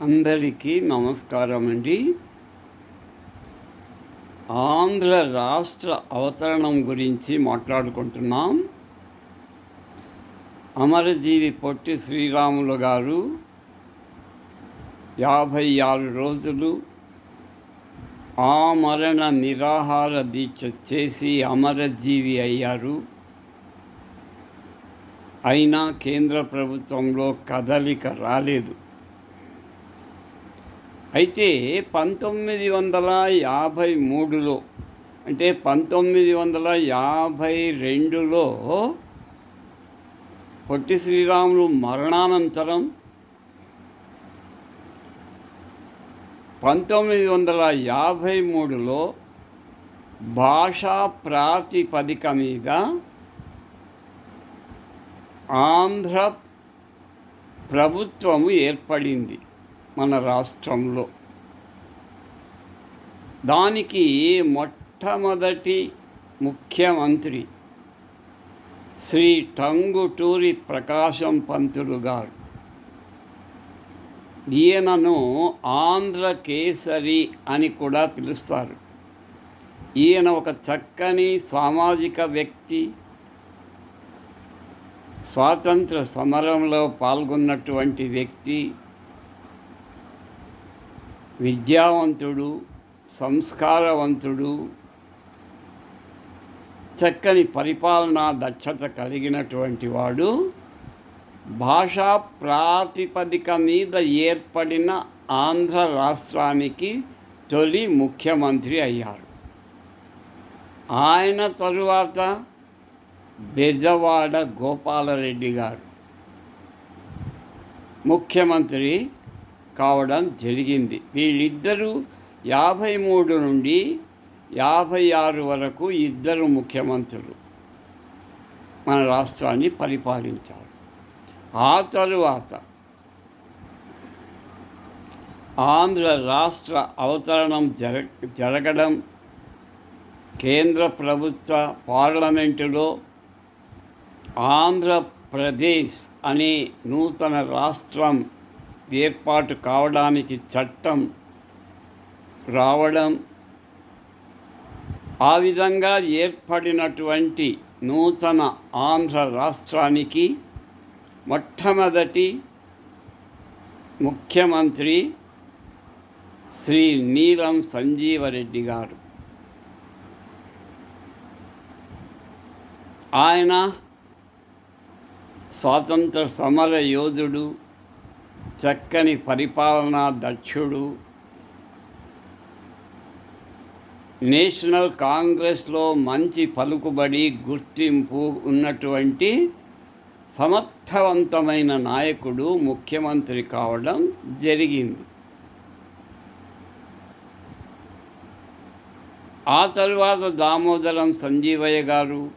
అందరికీ నమస్కారం అండి. ఆంధ్ర రాష్ట్ర అవతరణం గురించి మాట్లాడుకుంటున్నాం. అమరజీవి పొట్టి శ్రీరాములు గారు యాభై ఆరు రోజులు ఆమరణ నిరాహార దీక్ష చేసి అమరజీవి అయ్యారు. అయినా కేంద్ర ప్రభుత్వంలో కదలిక రాలేదు. అయితే పంతొమ్మిది వందల యాభై మూడులో అంటే పంతొమ్మిది వందల యాభై రెండులో పొట్టి శ్రీరాములు మరణానంతరం పంతొమ్మిది వందల యాభై మూడులో భాషా ప్రాతిపదిక మీద ఆంధ్ర ప్రభుత్వము ఏర్పడింది. మన రాష్ట్రంలో. దానికి మొట్టమొదటి ముఖ్యమంత్రి శ్రీ టంగుటూరి ప్రకాశం పంతులు గారు. ఈయనను ఆంధ్ర కేసరి అని కూడా పిలుస్తారు. ఈయన ఒక చక్కని సామాజిక వ్యక్తి. స్వాతంత్ర సమరంలో పాల్గొన్నటువంటి వ్యక్తి. విద్యావంతుడు సంస్కారవంతుడు చక్కని పరిపాలనా దక్షత కలిగినటువంటి వాడు భాషా ప్రాతిపదిక మీద ఏర్పడిన ఆంధ్ర రాష్ట్రానికి తొలి ముఖ్యమంత్రి అయ్యారు. ఆయన తరువాత బెజవాడ గోపాలరెడ్డి గారు. ముఖ్యమంత్రి కావడం జరిగింది. వీళ్ళిద్దరూ యాభై మూడు నుండి యాభై ఆరు వరకు ఇద్దరు ముఖ్యమంత్రులు మన రాష్ట్రాన్ని పరిపాలించారు. ఆ తరువాత ఆంధ్ర రాష్ట్ర అవతరణం జర జరగడం కేంద్ర ప్రభుత్వ పార్లమెంటులో ఆంధ్రప్రదేశ్ అనే నూతన రాష్ట్రం ఏర్పాటు కావడానికి చట్టం రావడం ఆ విధంగా ఏర్పడినటువంటి నూతన ఆంధ్ర రాష్ట్రానికి మొట్టమొదటి ముఖ్యమంత్రి శ్రీ నీలం సంజీవరెడ్డి గారు. ఆయన స్వాతంత్ర సమర యోధుడు చక్కని పరిపాలనా దక్షుడు. నేషనల్ కాంగ్రెస్లో మంచి పలుకుబడి గుర్తింపు ఉన్నటువంటి సమర్థవంతమైన నాయకుడు ముఖ్యమంత్రి కావడం జరిగింది. ఆ తరువాత దామోదరం సంజీవయ్య గారు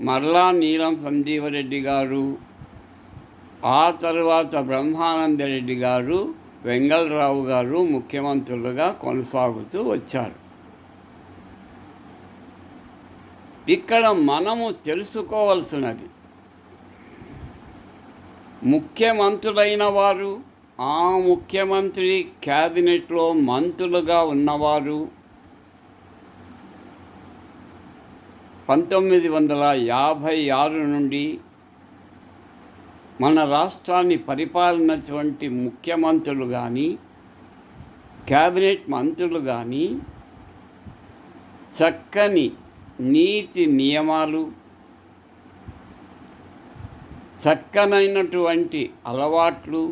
మరలా నీలం సంజీవరెడ్డి గారు ఆ తరువాత బ్రహ్మానందరెడ్డి గారు వెంగళరావు గారు ముఖ్యమంత్రులుగా కొనసాగుతూ వచ్చారు. ఇక్కడ మనము తెలుసుకోవలసినది ముఖ్యమంత్రులైన వారు ఆ ముఖ్యమంత్రి క్యాబినెట్లో మంత్రులుగా ఉన్నవారు పంతొమ్మిది వందల యాభై ఆరు నుండి మన రాష్ట్రాన్ని పరిపాలనటువంటి ముఖ్యమంత్రులు కానీ క్యాబినెట్ మంత్రులు కానీ చక్కని నీతి నియమాలు చక్కనైనటువంటి అలవాట్లు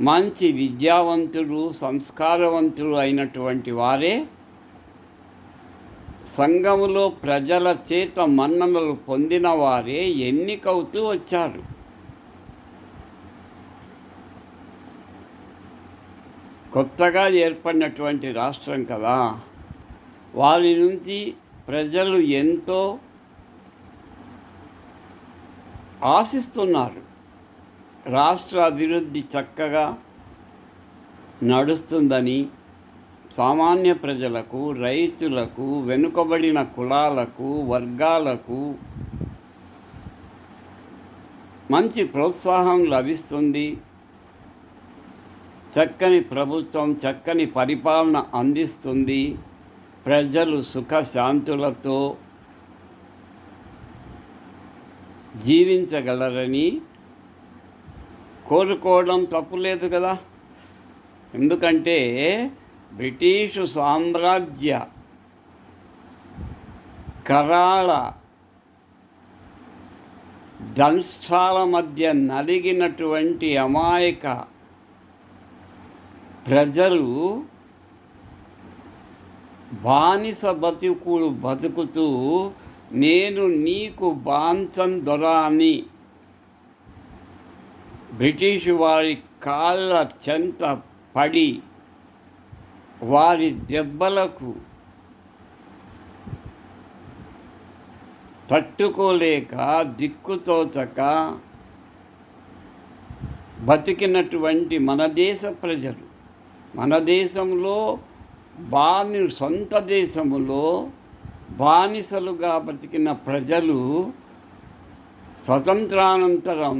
మంచి విద్యావంతులు సంస్కారవంతులు అయినటువంటి వారే సంఘములో ప్రజల చేత మన్ననలు పొందిన వారే ఎన్నికవుతూ వచ్చారు. కొత్తగా ఏర్పడినటువంటి రాష్ట్రం కదా. వారి నుంచి ప్రజలు ఎంతో ఆశిస్తున్నారు. రాష్ట్ర అభివృద్ధి చక్కగా నడుస్తుందని సామాన్య ప్రజలకు రైతులకు వెనుకబడిన కులాలకు వర్గాలకు మంచి ప్రోత్సాహం లభిస్తుంది. చక్కని ప్రభుత్వం చక్కని పరిపాలన అందిస్తుంది. ప్రజలు సుఖశాంతులతో జీవించగలరని కోరుకోవడం తప్పులేదు కదా. ఎందుకంటే బ్రిటిషు సామ్రాజ్య కరాళ దంష్ట్రాల మధ్య నలిగినటువంటి అమాయక ప్రజలు బానిస బతుకులు బతుకుతూ నేను నీకు బాంచన్ దొరాని. బ్రిటిష్ వారి కాళ్ళ చెంత పడి వారి దెబ్బలకు తట్టుకోలేక దిక్కుతోచక బతికినటువంటి మన దేశ ప్రజలు మన దేశంలో బాని సొంత దేశంలో బానిసలుగా బతికిన ప్రజలు స్వతంత్రానంతరం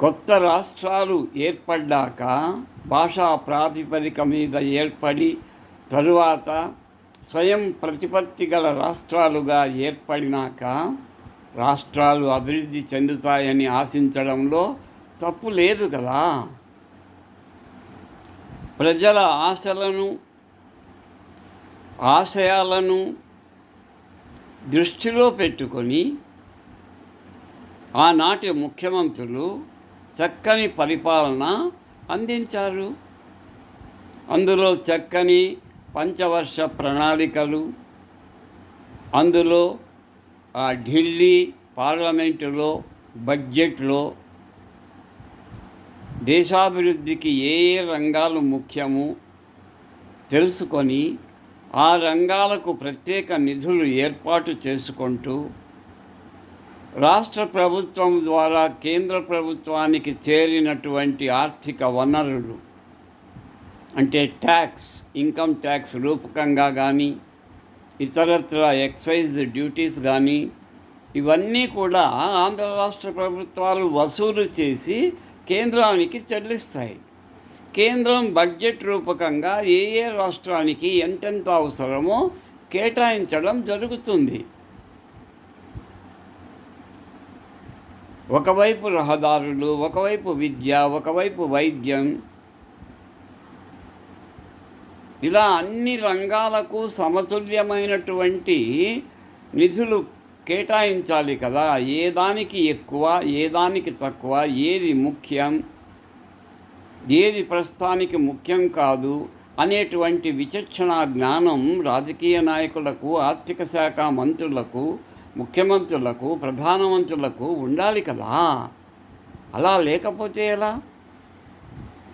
కొత్త రాష్ట్రాలు ఏర్పడ్డాక భాషా ప్రాతిపదిక మీద ఏర్పడి తరువాత స్వయం ప్రతిపత్తి గల రాష్ట్రాలుగా ఏర్పడినాక రాష్ట్రాలు అభివృద్ధి చెందుతాయని ఆశించడంలో తప్పు లేదు కదా. ప్రజల ఆశలను ఆశయాలను దృష్టిలో పెట్టుకొని ఆనాటి ముఖ్యమంత్రులు చక్కని పరిపాలన అందించారు. అందులో చక్కని పంచవర్ష ప్రణాళికలు అందులో ఆ ఢిల్లీ పార్లమెంటులో బడ్జెట్లో దేశాభివృద్ధికి ఏ ఏ రంగాలు ముఖ్యము తెలుసుకొని ఆ రంగాలకు ప్రత్యేక నిధులు ఏర్పాటు చేసుకుంటూ రాష్ట్ర ప్రభుత్వం ద్వారా కేంద్ర ప్రభుత్వానికి చేరినటువంటి ఆర్థిక వనరులు అంటే ట్యాక్స్ ఇన్కమ్ ట్యాక్స్ రూపకంగా కానీ ఇతరత్ర ఎక్సైజ్ డ్యూటీస్ కానీ ఇవన్నీ కూడా ఆంధ్ర రాష్ట్ర ప్రభుత్వాలు వసూలు చేసి కేంద్రానికి చెల్లిస్తాయి. కేంద్రం బడ్జెట్ రూపకంగా ఏ ఏ రాష్ట్రానికి ఎంతెంత అవసరమో కేటాయించడం జరుగుతుంది. ఒకవైపు రహదారులు ఒకవైపు విద్య ఒకవైపు వైద్యం. ఇలా అన్ని రంగాలకు సమతుల్యమైనటువంటి నిధులు కేటాయించాలి కదా. ఏ దానికి ఎక్కువ ఏ దానికి తక్కువ ఏది ముఖ్యం ఏది ప్రస్తుతానికి ముఖ్యం కాదు అనేటువంటి విచక్షణ జ్ఞానం రాజకీయ నాయకులకు ఆర్థిక శాఖ మంత్రులకు ముఖ్యమంత్రులకు ప్రధానమంత్రులకు ఉండాలి కదా? అలా లేకపోతే ఎలా?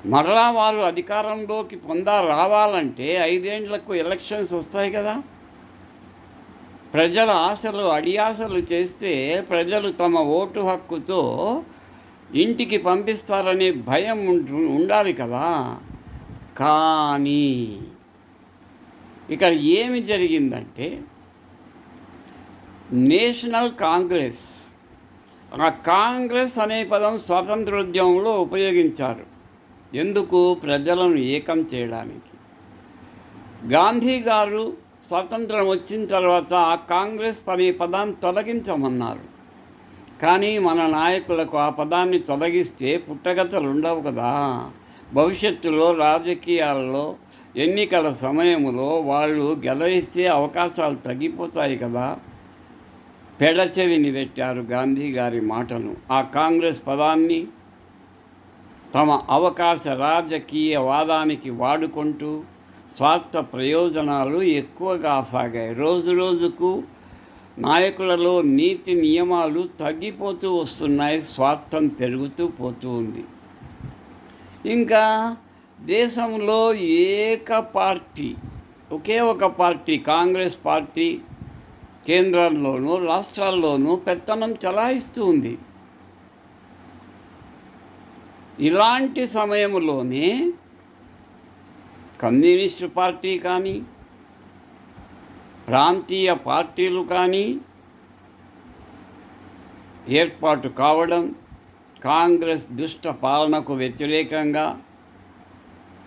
మరలా వారు అధికారంలోకి పొందా రావాలంటే ఐదేండ్లకు ఎలక్షన్స్ వస్తాయి కదా? ప్రజల ఆశలు అడియాసలు చేస్తే ప్రజలు తమ ఓటు హక్కుతో ఇంటికి పంపిస్తారనే భయం ఉంటు ఉండాలి కదా? కానీ ఇక్కడ ఏమి జరిగిందంటే నేషనల్ కాంగ్రెస్. ఆ కాంగ్రెస్ అనే పదం స్వాతంత్రోద్యమంలో ఉపయోగించారు. ఎందుకు? ప్రజలను ఏకం చేయడానికి. గాంధీ గారు స్వాతంత్రం వచ్చిన తర్వాత కాంగ్రెస్ అనే పదాన్ని తొలగించమన్నారు. కానీ మన నాయకులకు ఆ పదాన్ని తొలగిస్తే పుట్టగతలు ఉండవు కదా. భవిష్యత్తులో రాజకీయాల్లో ఎన్నికల సమయంలో వాళ్ళు గెలవిస్తే అవకాశాలు తగ్గిపోతాయి కదా. పెడచెవిని పెట్టారు గాంధీ గారి మాటను ఆ కాంగ్రెస్ పదాన్ని తమ అవకాశ రాజకీయ వాదానికి వాడుకుంటూ స్వార్థ ప్రయోజనాలు ఎక్కువగా సాగాయి. రోజు రోజుకు నాయకులలో నీతి నియమాలు తగ్గిపోతూ వస్తున్నాయి. స్వార్థం పెరుగుతూ పోతూ ఉంది. ఇంకా దేశంలో ఏక పార్టీ ఒకే ఒక పార్టీ కాంగ్రెస్ పార్టీ కేంద్రంలోనూ రాష్ట్రాల్లోనూ పెత్తనం చలాయిస్తూ ఉంది. ఇలాంటి సమయంలోనే కమ్యూనిస్టు పార్టీ కానీ ప్రాంతీయ పార్టీలు కానీ ఏర్పాటు కావడం కాంగ్రెస్ దుష్ట పాలనకు వ్యతిరేకంగా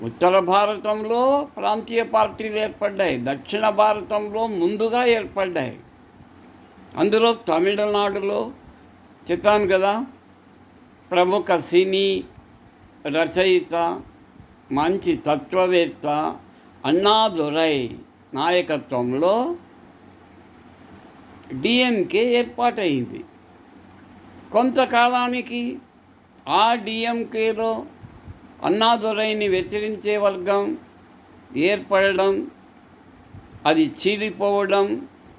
ఉత్తర భారతంలో ప్రాంతీయ పార్టీలు ఏర్పడ్డాయి దక్షిణ భారతంలో ముందుగా ఏర్పడ్డాయి. అందులో తమిళనాడులో చెప్పాను కదా ప్రముఖ సినీ రచయిత మంచి తత్వవేత్త అన్నాదురై నాయకత్వంలో డిఎంకే ఏర్పాటైంది కొంతకాలానికి ఆ డిఎంకేలో అన్నాదురైని వ్యతిరించే వర్గం ఏర్పడడం అది చీలిపోవడం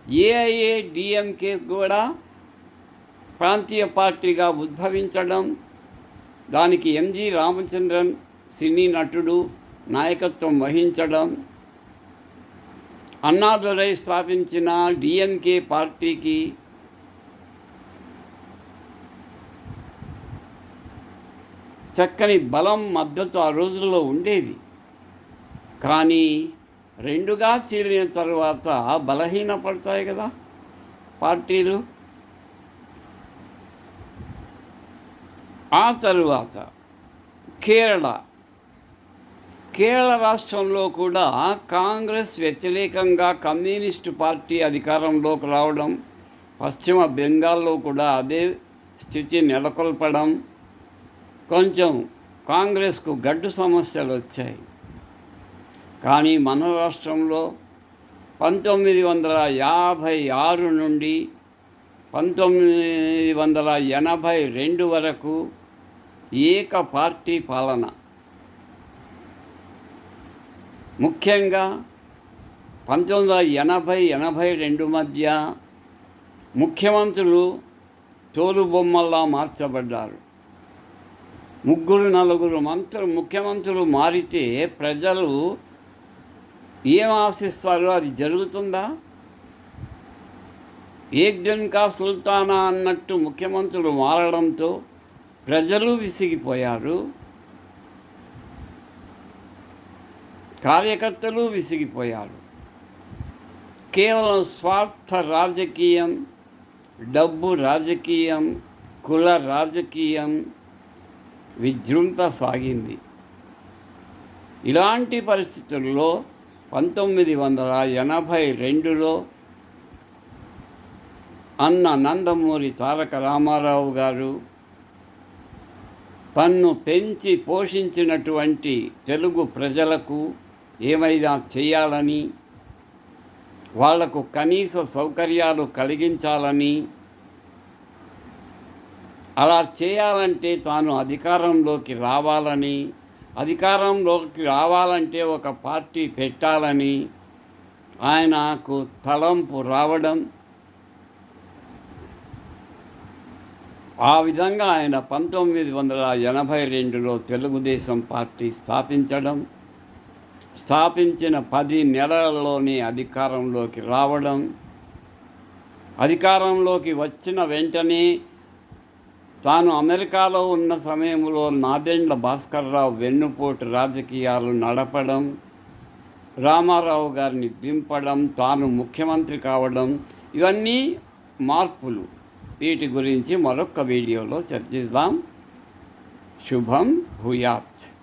ఏఐఏ డిఎంకే కూడా ప్రాంతీయ పార్టీగా ఉద్భవించడం దానికి ఎంజి రామచంద్రన్ సినీ నటుడు నాయకత్వం వహించడం అన్నాదురై స్థాపించిన డిఎంకే పార్టీకి చక్కని బలం మద్దతు ఆ రోజుల్లో ఉండేది. కానీ రెండుగా చీలిన తర్వాత బలహీనపడతాయి కదా పార్టీలు. ఆ తరువాత కేరళ. కేరళ రాష్ట్రంలో కూడా కాంగ్రెస్ వ్యతిరేకంగా కమ్యూనిస్టు పార్టీ అధికారంలోకి రావడం పశ్చిమ బెంగాల్లో కూడా అదే స్థితి నెలకొల్పడం కొంచెం కాంగ్రెస్కు గడ్డు సమస్యలు వచ్చాయి. కానీ మన రాష్ట్రంలో పంతొమ్మిది వందల యాభై ఆరు నుండి పంతొమ్మిది వందల ఎనభై రెండు వరకు ఏక పార్టీ పాలన. ముఖ్యంగా పంతొమ్మిది వందల ఎనభై ఎనభై రెండు మధ్య ముఖ్యమంత్రులు తోలుబొమ్మల్లా మార్చబడ్డారు. ముగ్గురు నలుగురు మంత్రులు ముఖ్యమంత్రులు మారితే ప్రజలు ఏం ఆశిస్తారో అది జరుగుతుందా? ఏక్ సుల్తానా అన్నట్టు ముఖ్యమంత్రులు మారడంతో ప్రజలు విసిగిపోయారు. కార్యకర్తలు విసిగిపోయారు. కేవలం స్వార్థ రాజకీయం డబ్బు రాజకీయం కుల రాజకీయం విజృంభ సాగింది. ఇలాంటి పరిస్థితుల్లో పంతొమ్మిది వందల ఎనభై రెండులో అన్న నందమూరి తారక రామారావు గారు తన్ను పెంచి పోషించినటువంటి తెలుగు ప్రజలకు ఏమైనా చేయాలని వాళ్ళకు కనీస సౌకర్యాలు కలిగించాలని అలా చేయాలంటే తాను అధికారంలోకి రావాలని అధికారంలోకి రావాలంటే ఒక పార్టీ పెట్టాలని ఆయనకు తలంపు రావడం ఆ విధంగా ఆయన పంతొమ్మిది వందల ఎనభై రెండులో తెలుగుదేశం పార్టీ స్థాపించడం స్థాపించిన పది నెలలలోనే అధికారంలోకి రావడం అధికారంలోకి వచ్చిన వెంటనే తాను అమెరికాలో ఉన్న సమయంలో నాదెండ్ల భాస్కర్రావు వెన్నుపోటు రాజకీయాలు నడపడం రామారావు గారిని దింపడం తాను ముఖ్యమంత్రి కావడం ఇవన్నీ మార్పులు. వీటి గురించి మరొక వీడియోలో చర్చిద్దాం. శుభం భూయాత్.